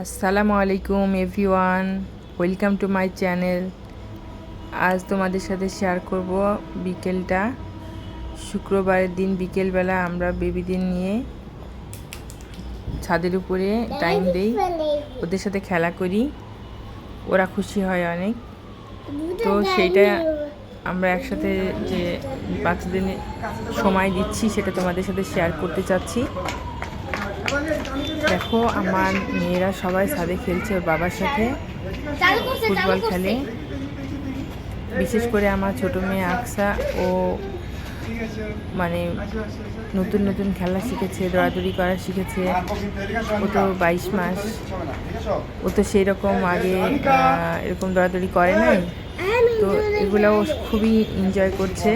আসসালামু আলাইকুম, everyone. Welcome to my channel. আজ তোমাদের সাথে শেয়ার করব বিকেলটা। শুক্রবারের দিন বিকেলবেলা আমরা বেবিদের নিয়ে ছাদের উপরে টাইম দেই। ওদের সাথে খেলা করি। ওরা খুশি হয় অনেক। তো সেইটা আমরা একসাথে যে বাচ্চাদের সময় দিচ্ছি, সেটা তোমাদের সাথে শেয়ার করতে চাচ্ছি। দেখো, আমার মেয়েরা সবাই ছাদে খেলছে ওর বাবার সাথে ফুটবল খেলে। বিশেষ করে আমার ছোট মেয়ে আকসা, ও মানে নতুন নতুন খেলা শিখেছে, দৌড়াদৌড়ি করা শিখেছে। ও তো বাইশ মাস। ও তো সেই রকম আগে এরকম দৌড়াদৌড়ি করে নাই। তো এগুলো খুবই এনজয় করছে।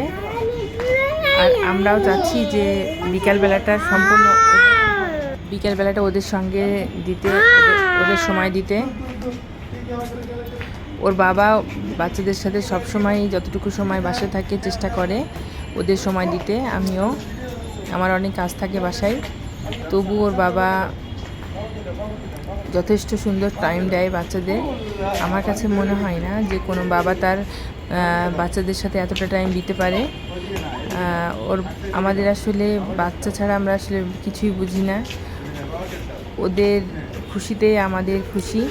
আর আমরাও চাচ্ছি যে বিকালবেলাটা সম্পূর্ণ বিকেলবেলাটা ওদের সঙ্গে দিতে ওদের- সময় দিতে। ওর বাবা বাচ্চাদের সাথে সব সময় যতটুকু সময় বাসায় থাকে চেষ্টা করে ওদের সময় দিতে। আমিও আমার অনেক কাজ থাকে বাসায়। তবু ওর বাবা যথেষ্ট সুন্দর টাইম দেয় বাচ্চাদের। আমার কাছে মনে হয় না যে কোনো বাবা তার বাচ্চাদের সাথে এতটা টাইম দিতে পারে। ওর আমাদের আসলে বাচ্চা ছাড়া আমরা আসলে কিছুই বুঝি না। ওদের খুশিতে আমাদের খুশি।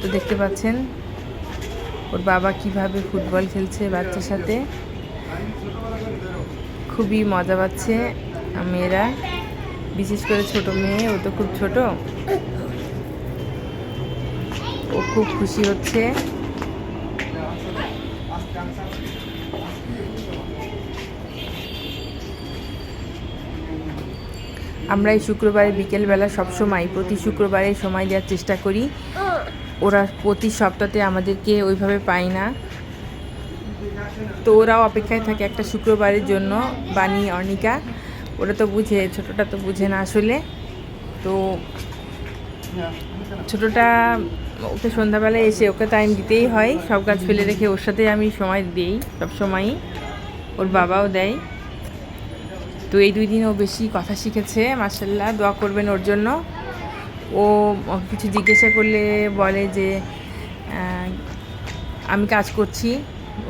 তো দেখতে পাচ্ছেন, ওর বাবা কীভাবে ফুটবল খেলছে বাচ্চার সাথে। খুবই মজা পাচ্ছে মেয়েরা। বিশেষ করে ছোট মেয়ে, ও তো খুব ছোট। ও খুব খুশি হচ্ছে। আমরা এই শুক্রবারে বিকেলবেলা সবসময় প্রতি শুক্রবারে সময় দেওয়ার চেষ্টা করি। ওরা প্রতি সপ্তাহে আমাদেরকে ওইভাবে পায় না। তো ওরাও অপেক্ষায় থাকে একটা শুক্রবারের জন্য, বানি অর্ণিকা ওরা তো বুঝে, ছোটটা তো বুঝে না আসলে। তো ছোটটা ওকে সন্ধ্যাবেলায় এসে ওকে টাইম দিতেই হয়। সব কাজ ফেলে রেখে ওর সাথে আমি সময় দিই সব সময়ই ওর বাবাও দেয়। তো এই দুই দিন ও বেশি কথা শিখেছে মার্শাল্লাহ দোয়া করবেন ওর জন্য। ও কিছু জিজ্ঞাসা করলে বলে যে আমি কাজ করছি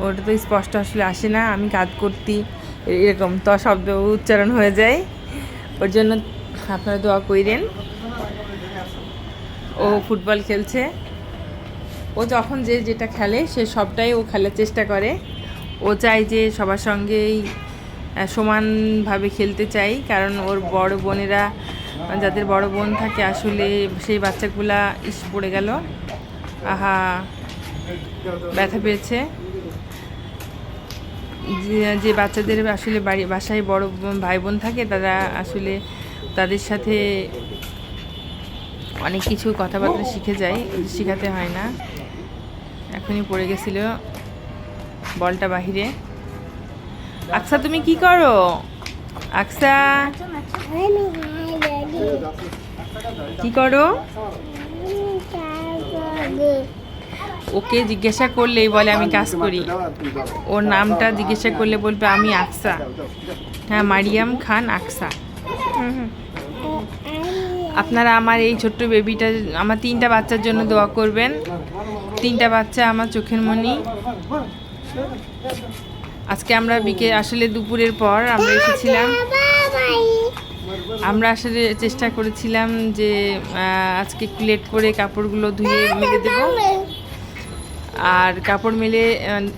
ওটা তো স্পষ্ট আসলে আসে না, আমি কাজ করতি, এরকম তো শব্দ উচ্চারণ হয়ে যায়। ওর জন্য আপনারা দোয়া কইরেন। ও ফুটবল খেলছে। ও যখন যে যেটা খেলে, সে সবটাই ও খেলার চেষ্টা করে। ও চায় যে সবার সঙ্গেই সমানভাবে খেলতে চাই, কারণ ওর বড় বোনেরা, যাদের বড় বোন থাকে, আসলে সেই বাচ্চাগুলা ইস পড়ে গেল। আহা, ব্যথা পেয়েছে। যে- বাচ্চাদের আসলে বাড়ি, বাসায় বড় ভাই বোন থাকে, তারা আসলে তাদের সাথে অনেক কিছু কথাবার্তা শিখে যায়, শেখাতে হয় না। এখনই পড়ে গেছিল, বলটা বাহিরে। আকসা, তুমি কি করো? আকসা। কি করো? ওকে জিজ্ঞাসা করলেই বলে, আমি কাজ করি। ওর নামটা জিজ্ঞাসা করলে বলবে, আমি আকসা। হ্যাঁ মারিয়াম খান আকসা। আপনারা আমার এই ছোট্ট বেবিটা, আমার তিনটা বাচ্চার জন্য দোয়া করবেন। তিনটা বাচ্চা আমার চোখের মনি। আজকে আমরা বিকেল আসলে দুপুরের পর আমরা এসেছিলাম। আমরা আসলে চেষ্টা করেছিলাম যে আজকে একটু লেট করে কাপড়গুলো ধুয়ে মেলে দেবো। আর কাপড় মেলে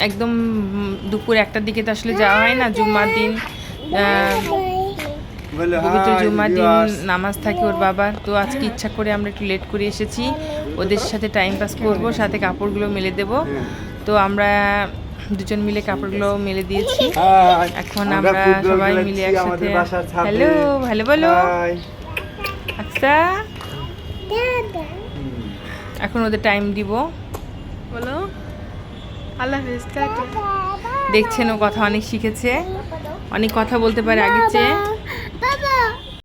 একদম দুপুর একটার দিকে তো আসলে যাওয়া হয় না জুম্মার দিন। পবিত্র জুম্মার দিন নামাজ থাকে ওর বাবার। তো আজকে ইচ্ছা করে আমরা একটু লেট করে এসেছি। ওদের সাথে টাইম পাস করব সাথে কাপড়গুলো মেলে দেব। তো আমরা দুজন মিলে কাপড়গুলো মেলে দিয়েছি। এখন আমরা সবাই মিলে একসাথে হ্যালো ভালো বলো। আচ্ছা এখন ওদের টাইম দিব। বলো। আল্লাহ হাফিজ দেখছেন ও কথা অনেক শিখেছে। অনেক কথা বলতে পারে আগের চেয়ে।